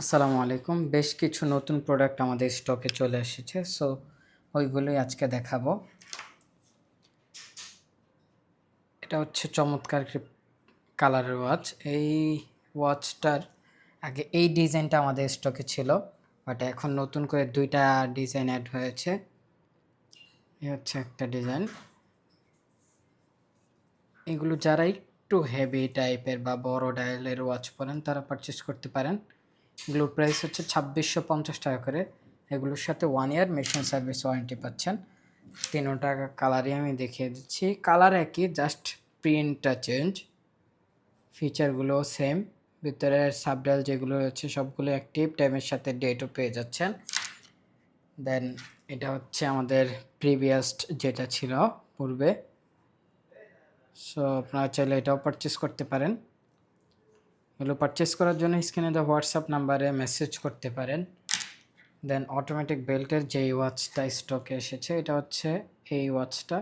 আসসালামু আলাইকুম। বেশ কিছু নতুন প্রোডাক্ট আমাদের স্টকে চলে এসেছে সো ওইগুলোই আজকে দেখাবো। এটা হচ্ছে চমৎকার কালারের ওয়াচ এই ওয়াচটার আগে এই ডিজাইনটা আমাদের স্টকে ছিল বাট এখন নতুন করে দুইটা ডিজাইন অ্যাড হয়েছে। এই হচ্ছে একটা ডিজাইন এগুলো যারা একটু হেভি টাইপের বা বড় ডায়ালের ওয়াচ পরেন, তারা পারচেস করতে পারেন। এগুলোর প্রাইস হচ্ছে ছাব্বিশশো পঞ্চাশ টাকা করে। এগুলোর সাথে one year machine service warranty পাচ্ছেন। তিনটা কালারই আমি দেখিয়ে দিচ্ছি। কালার একই জাস্ট প্রিন্টটা চেঞ্জ ফিচারগুলো সেম ভিতরের সাবডাল যেগুলো রয়েছে সবগুলো অ্যাক্টিভ টাইমের সাথে ডেটও পেয়ে যাচ্ছেন। দেন এটা হচ্ছে আমাদের প্রিভিয়াস যেটা ছিল পূর্বে। সো আপনারা চাইলে এটাও পারচেস করতে পারেন। এগুলো পারচেস করার জন্য স্ক্রিনে দেওয়া হোয়াটসঅ্যাপ নাম্বারে মেসেজ করতে পারেন। দেন অটোমেটিক বেল্টের যে ওয়াচটা স্টকে এসেছে, এটা হচ্ছে এই ওয়াচটা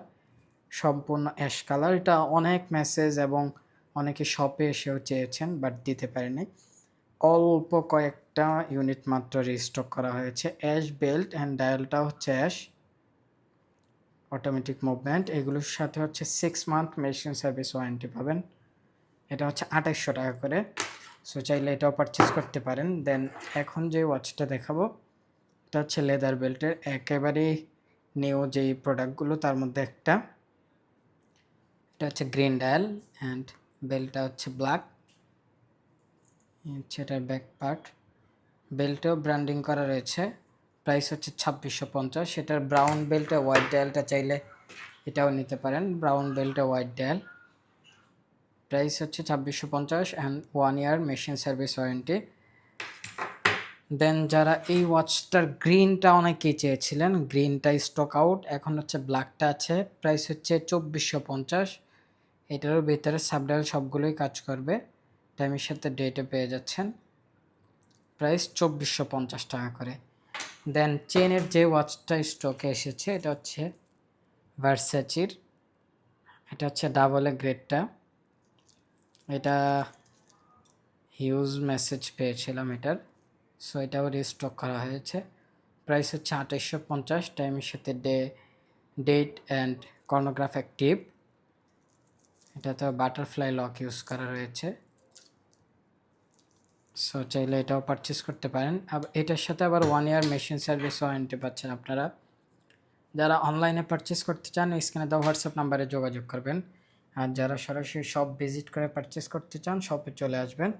সম্পূর্ণ অ্যাশ কালার এটা অনেক মেসেজ এবং অনেকে শপে এসেও চেয়েছেন বাট দিতে পারেনি। অল্প কয়েকটা ইউনিট মাত্র রিস্টক করা হয়েছে। অ্যাশ বেল্ট অ্যান্ড ডায়ালটা হচ্ছে অ্যাশ অটোমেটিক মুভমেন্ট এগুলোর সাথে হচ্ছে six month machine service warranty পাবেন। এটা হচ্ছে আঠাইশশো টাকা করে। সো চাইলে এটাও পারচেস করতে পারেন। দেন এখন যে ওয়াচটা দেখাবো, এটা হচ্ছে লেদার বেল্টের একেবারেই নিউ যেই প্রোডাক্টগুলো তার মধ্যে একটা। এটা হচ্ছে গ্রিন ডায়াল অ্যান্ড বেল্টটা হচ্ছে ব্ল্যাক হচ্ছে এটার ব্যাক পার্ট বেল্টেও ব্র্যান্ডিং করা রয়েছে। প্রাইস হচ্ছে ছাব্বিশশো পঞ্চাশ। সেটার ব্রাউন বেল্টে হোয়াইট ডায়ালটা চাইলে এটাও নিতে পারেন। ব্রাউন বেল্টে হোয়াইট ডায়াল প্রাইস হচ্ছে ছাব্বিশশো পঞ্চাশ and one year machine service warranty দেন যারা এই ওয়াচটার গ্রিনটা অনেকেই চেয়েছিলেন গ্রিনটা স্টক আউট এখন হচ্ছে ব্ল্যাকটা আছে প্রাইস হচ্ছে চব্বিশশো পঞ্চাশ। এটারও ভিতরে সাবডাল সবগুলোই কাজ করবে টাইমের সাথে ডেটে পেয়ে যাচ্ছেন। প্রাইস চব্বিশশো পঞ্চাশ টাকা করে। দেন চেনের যে ওয়াচটা স্টকে এসেছে, এটা হচ্ছে ভার্সাচির এটা হচ্ছে ডাবল এ গ্রেডটা এটা হিউজ মেসেজ পেয়েছিলাম এটার। সো এটাও রিস্টক করা হয়েছে। প্রাইস হচ্ছে আঠাইশশো পঞ্চাশ টাইমের সাথে day date and chronograph active এটাতে বাটারফ্লাই লক ইউজ করা রয়েছে। সো চাইলে এটাও পারচেস করতে পারেন। এটার সাথে আবার one year machine service warranty পাচ্ছেন আপনারা। যারা অনলাইনে পারচেস করতে চান স্ক্রিনে দেওয়া হোয়াটসঅ্যাপ নাম্বারে যোগাযোগ করবেন। আর যারা সরাসরি শপ ভিজিট করে পারচেস করতে চান শপে চলে আসবেন।